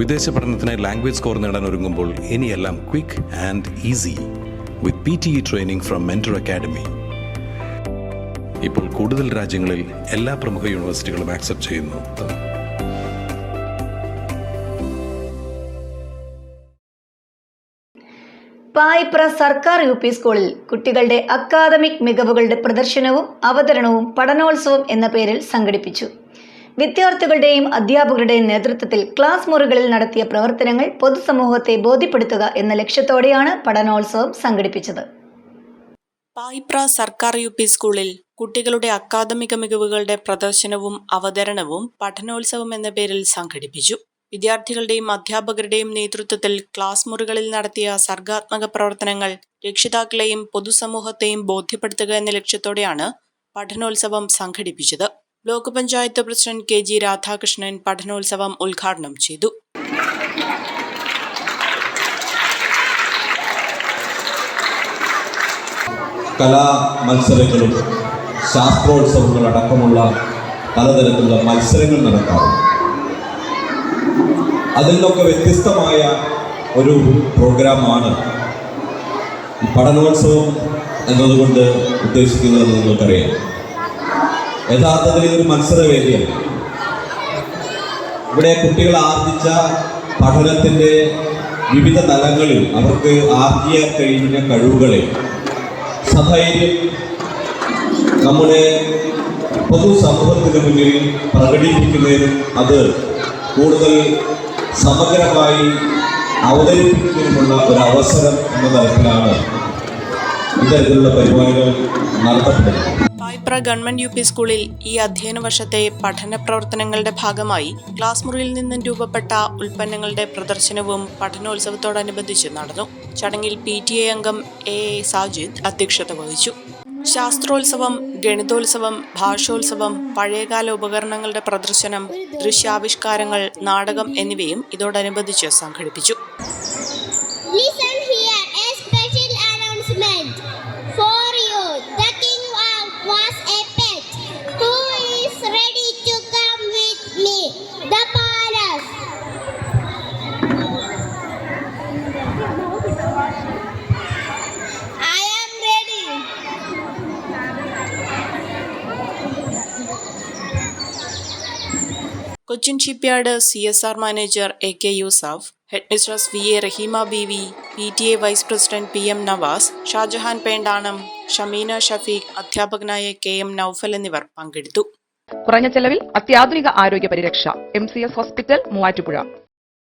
വിദേശ പഠനത്തിനായി language score നേടാൻ ഒരുങ്ങുമ്പോൾ ഇനിയെല്ലാം quick and easy with P T E training from Mentor Academy ഇപ്പോൾ കൂടുതൽ രാജ്യങ്ങളിൽ എല്ലാ പ്രമുഖ യൂണിവേഴ്സിറ്റികളും ആക്സെപ്റ്റ് ചെയ്യുന്നു. പായിപ്ര സർക്കാർ യു പി സ്കൂളിൽ കുട്ടികളുടെ അക്കാദമിക് മികവുകളുടെ പ്രദർശനവും അവതരണവും പഠനോത്സവം എന്ന പേരിൽ സംഘടിപ്പിച്ചു. വിദ്യാർത്ഥികളുടെയും അധ്യാപകരുടെയും നേതൃത്വത്തിൽ ക്ലാസ് മുറികളിൽ നടത്തിയ പ്രവർത്തനങ്ങൾ പൊതുസമൂഹത്തെ ബോധ്യപ്പെടുത്തുക എന്ന ലക്ഷ്യത്തോടെയാണ് പഠനോത്സവം സംഘടിപ്പിച്ചത്. പായിപ്ര സർക്കാർ യു പി സ്കൂളിൽ കുട്ടികളുടെ അക്കാദമിക മികവുകളുടെ പ്രദർശനവും അവതരണവും പഠനോത്സവം എന്ന പേരിൽ സംഘടിപ്പിച്ചു. വിദ്യാർത്ഥികളുടെയും അധ്യാപകരുടെയും നേതൃത്വത്തിൽ ക്ലാസ് മുറികളിൽ നടത്തിയ സർഗാത്മക പ്രവർത്തനങ്ങൾ രക്ഷിതാക്കളെയും പൊതുസമൂഹത്തെയും ബോധ്യപ്പെടുത്തുക എന്ന ലക്ഷ്യത്തോടെയാണ് പഠനോത്സവം സംഘടിപ്പിച്ചത്. Block panchayat president K G Radhakrishnan പഠനോത്സവം ഉദ്ഘാടനം ചെയ്തു. കലാ മത്സരങ്ങളും ശാസ്ത്രോത്സവങ്ങളും അടക്കമുള്ള പലതരത്തിലുള്ള മത്സരങ്ങൾ നടക്കാറുണ്ട്. അതിൽ നിന്നൊക്കെ വ്യത്യസ്തമായ ഒരു പ്രോഗ്രാമാണ് പഠനോത്സവം എന്നതുകൊണ്ട് ഉദ്ദേശിക്കുന്നത് നിങ്ങൾക്കറിയാം. യഥാർത്ഥത്തിൽ ഇതൊരു മത്സരവേദിയാണ്. ഇവിടെ കുട്ടികൾ ആർജിച്ച പഠനത്തിന്റെ വിവിധ തലങ്ങളിൽ അവർക്ക് ആർജിയാൻ കഴിഞ്ഞ കഴിവുകളെ സധൈര്യം നമ്മുടെ പൊതുസമൂഹത്തിന് മുന്നിൽ പ്രകടിപ്പിക്കുന്നതിനും അത് കൂടുതൽ സമഗ്രമായി അവതരിപ്പിക്കുന്നതിനുമുള്ള ഒരു അവസരം എന്ന തരത്തിലാണ് ഇത്തരത്തിലുള്ള പരിപാടികൾ നടത്തപ്പെടുന്നത്. പായിപ്ര ഗവൺമെന്റ് യു പി സ്കൂളിൽ ഈ അധ്യയന വർഷത്തെ പഠന പ്രവർത്തനങ്ങളുടെ ഭാഗമായി ക്ലാസ് മുറിയിൽ നിന്നും രൂപപ്പെട്ട ഉൽപ്പന്നങ്ങളുടെ പ്രദർശനവും പഠനോത്സവത്തോടനുബന്ധിച്ച് നടന്നു. ചടങ്ങിൽ പി ടി എ അംഗം എ എ സാജിദ് അധ്യക്ഷത വഹിച്ചു. ശാസ്ത്രോത്സവം ഗണിതോത്സവം ഭാഷോത്സവം പഴയകാല ഉപകരണങ്ങളുടെ പ്രദർശനം ദൃശ്യാവിഷ്കാരങ്ങൾ നാടകം എന്നിവയും ഇതോടനുബന്ധിച്ച് സംഘടിപ്പിച്ചു. Cochin shipyard C S R manager A K Yusuf head mistress V A Raheema B V P T A vice president P M Navas Shahjahan Pendanam Shameena Shafeeq അധ്യാപകനായ കെ എം നൌഫൽ എന്നിവർ പങ്കെടുത്തു. കുറഞ്ഞ ചെലവിൽ അത്യാധുനിക ആരോഗ്യ പരിരക്ഷ M C S hospital Muvattupuzha.